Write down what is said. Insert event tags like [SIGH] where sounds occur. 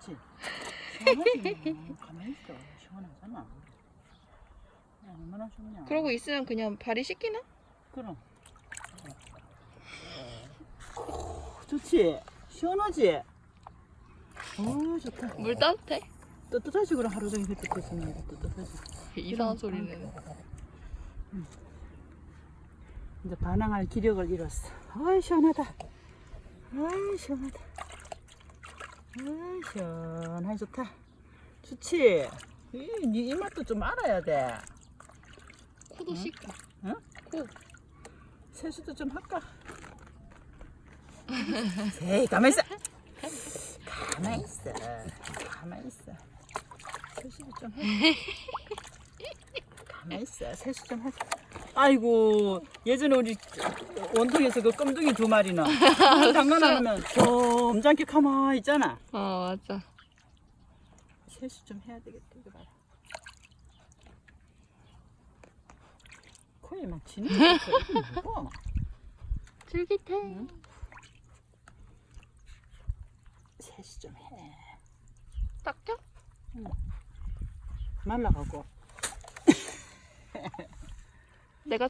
그렇지. 뭐. 가만히 있어. 시원하잖아. 얼마나 좋냐. 그러고 있으면 그냥 발이 씻기나? 그럼. 오, 좋지. 시원하지. 오 좋다. 물 따뜻해? 따뜻하지 그럼 하루 종일 햇빛 쬐으면 따뜻하지. 이상한 소리는. 응. 이제 반항할 기력을 잃었어. 아이 시원하다. 아이 시원하다. 아이, 시원하게 좋다. 좋지? 이, 니 입맛도 좀 알아야 돼. 코도 씻고. 응? 코. 세수도 좀 할까? [LAUGHS] 에이, 가만히 있어. 가만히 있어. 가만히 있어. 세수도 좀 해. [LAUGHS] 있어. 세수 좀 하자. 아이고, 예전에 우리 원통에서 그 껌둥이 두 마리는 [LAUGHS] 장난하면 점잖게 가만히 있잖아. 아 맞아. 세수 좀 해야 되겠다. 이거 봐라. 코에 막 지는 [LAUGHS] 거 뭐고? 쫄깃해. 응? 세수 좀 해. 닦여? 말라가고